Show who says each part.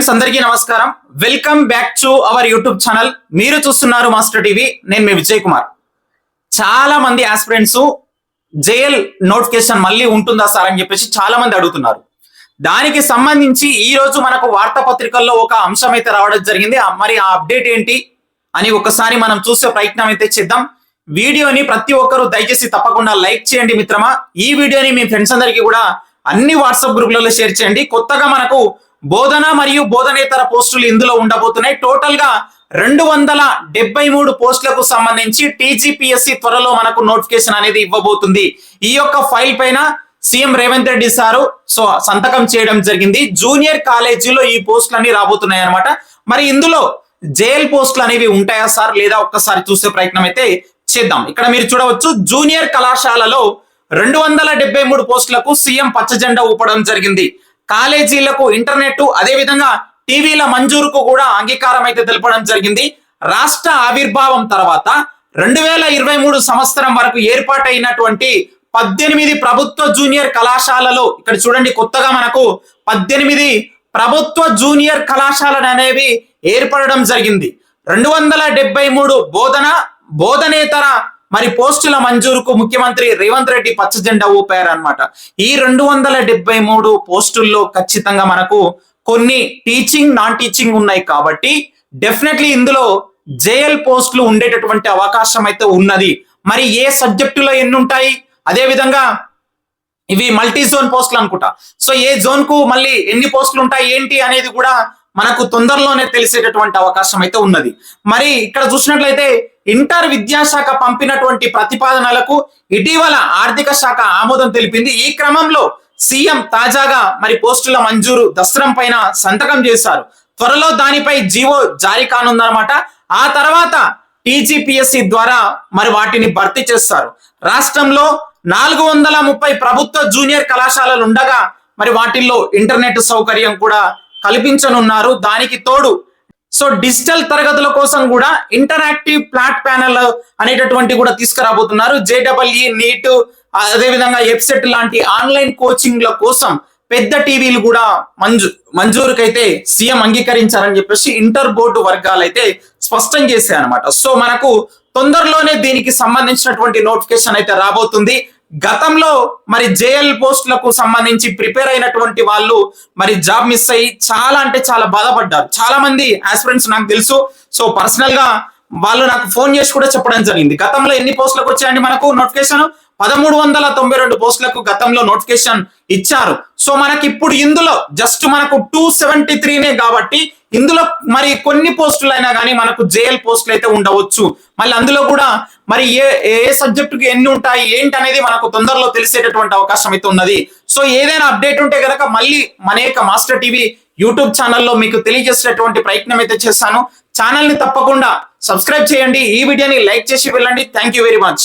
Speaker 1: Friends అందరికీ నమస్కారం. Welcome back to our YouTube channel మీరు చూస్తున్నారు మాస్టర్ టీవీ నేను మీ విజయ్ కుమార్. చాలా మంది ఆస్పిరెంట్స్ జైల్ నోటిఫికేషన్ మళ్ళీ ఉంటుందా సార్ అని చెప్పేసి చాలా మంది అడుగుతున్నారు. దానికి సంబంధించి ఈ రోజు మనకు వార్తాపత్రికల్లో ఒక అంశం అయితే రావడం జరిగింది. మరి ఆ అప్డేట్ ఏంటి అని ఒకసారి మనం చూసే ప్రయత్నం అయితే చేద్దాం. వీడియోని ప్రతి ఒక్కరూ దయచేసి తప్పకుండా లైక్ చేయండి మిత్రమా. ఈ వీడియోని మీ ఫ్రెండ్స్ అందరికీ కూడా అన్ని వాట్సాప్ గ్రూపులలో షేర్ చేయండి. కొత్తగా మనకు బోధన మరియు బోధనేతర పోస్టులు ఇందులో ఉండబోతున్నాయి. టోటల్గా రెండు వందల డెబ్బై మూడు పోస్టులకు సంబంధించి టీజీపీఎస్సి త్వరలో మనకు నోటిఫికేషన్ అనేది ఇవ్వబోతుంది. ఈ యొక్క ఫైల్ పైన CM Revanth Reddy sir so సంతకం చేయడం జరిగింది. జూనియర్ కాలేజీలో ఈ పోస్టులు రాబోతున్నాయి అనమాట మరి ఇందులో జైల్ పోస్టులు అనేవి ఉంటాయా సార్? లేదా ఒక్కసారి చూసే ప్రయత్నం అయితే చేద్దాం. ఇక్కడ మీరు చూడవచ్చు జూనియర్ కళాశాలలో రెండు వందల డెబ్బై మూడు పోస్టులకు సీఎం పచ్చ జెండా ఊపడం జరిగింది. కాలేజీలకు ఇంటర్నెట్ అదే విధంగా టీవీల మంజూరుకు కూడా అంగీకారం అయితే తెలపడం జరిగింది. రాష్ట్ర ఆవిర్భావం తర్వాత రెండు వేల ఇరవై మూడు సంవత్సరం వరకు ఏర్పాటైనటువంటి పద్దెనిమిది ప్రభుత్వ జూనియర్ కళాశాలలో ఇక్కడ చూడండి కొత్తగా మనకు పద్దెనిమిది ప్రభుత్వ జూనియర్ కళాశాలలు అనేవి ఏర్పడడం జరిగింది. రెండు వందల డెబ్బై మూడు బోధన బోధనేతర మరి పోస్టుల మంజూరుకు ముఖ్యమంత్రి రేవంత్ రెడ్డి పచ్చ జెండా ఊపారనమాట ఈ రెండు వందల డెబ్బై మూడు పోస్టుల్లో ఖచ్చితంగా మనకు కొన్ని టీచింగ్ నాన్ టీచింగ్ ఉన్నాయి కాబట్టి డెఫినెట్లీ ఇందులో జేఎల్ పోస్టులు ఉండేటటువంటి అవకాశం అయితే ఉన్నది. మరి ఏ సబ్జెక్టులో ఎన్ని ఉంటాయి? అదే విధంగా ఇవి మల్టీ జోన్ పోస్టులు అనుకుంటా. సో ఏ జోన్కు మళ్ళీ ఎన్ని పోస్టులు ఉంటాయి ఏంటి అనేది కూడా మనకు తొందరలోనే తెలిసేటటువంటి అవకాశం అయితే ఉన్నది. మరి ఇక్కడ చూసినట్లయితే ఇంటర్ విద్యాశాఖ పంపినటువంటి ప్రతిపాదనలకు ఇటీవల ఆర్థిక శాఖ ఆమోదం తెలిపింది. ఈ క్రమంలో సీఎం తాజాగా మరి పోస్టుల మంజూరు దసరం పైన సంతకం చేశారు. త్వరలో దానిపై జీవో జారీ కానుందన్నమాట. ఆ తర్వాత టీజీపీఎస్సి ద్వారా మరి వాటిని భర్తీ చేస్తారు. రాష్ట్రంలో నాలుగు వందల ముప్పై ప్రభుత్వ జూనియర్ కళాశాలలు ఉండగా మరి వాటిల్లో ఇంటర్నెట్ సౌకర్యం కూడా కల్పించనున్నారు. దానికి తోడు సో డిజిటల్ తరగతుల కోసం కూడా ఇంటరాక్టివ్ ప్లాట్ ప్యానెల్ అనేటటువంటి కూడా తీసుకురాబోతున్నారు. జేడబ్ల్ఈ నీట్ అదే విధంగా లాంటి ఆన్లైన్ కోచింగ్ల కోసం పెద్ద టీవీలు కూడా మంజు మంజూరుకైతే సీఎం అంగీకరించారని చెప్పేసి ఇంటర్ బోర్డు వర్గాలు అయితే స్పష్టం చేశాయి అనమాట సో మనకు తొందరలోనే దీనికి సంబంధించినటువంటి నోటిఫికేషన్ అయితే రాబోతుంది. గతంలో మరి జేఎల్ పోస్టులకు సంబంధించి ప్రిపేర్ అయినటువంటి వాళ్ళు మరి జాబ్ మిస్ అయ్యి చాలా అంటే చాలా బాధపడ్డారు. చాలా మంది ఆస్పిరెంట్స్ నాకు తెలుసు. సో పర్సనల్గా వాళ్ళు నాకు ఫోన్ చేసి కూడా చెప్పడం జరిగింది. గతంలో ఎన్ని పోస్టులకు వచ్చాయండి మనకు? నోటిఫికేషన్ పదమూడు వందల తొంభై రెండు పోస్టులకు గతంలో నోటిఫికేషన్ ఇచ్చారు. సో మనకి ఇప్పుడు ఇందులో జస్ట్ మనకు టూ సెవెంటీ త్రీనే కాబట్టి ఇందులో మరి కొన్ని పోస్టులు అయినా కానీ మనకు జేఎల్ పోస్టులు అయితే ఉండవచ్చు. మళ్ళీ అందులో కూడా మరి ఏ ఏ సబ్జెక్టుకి ఎన్ని ఉంటాయి ఏంటి అనేది మనకు తొందరలో తెలిసేటటువంటి అవకాశం అయితే ఉన్నది. సో ఏదైనా అప్డేట్ ఉంటే గనక మళ్ళీ మన యొక్క మాస్టర్ టీవీ యూట్యూబ్ ఛానల్లో మీకు తెలియజేసేటువంటి ప్రయత్నం అయితే చేస్తాను ఛానల్ని తప్పకుండా సబ్స్క్రైబ్ చేయండి. ఈ వీడియోని లైక్ చేసి వెళ్ళండి. Thank you very much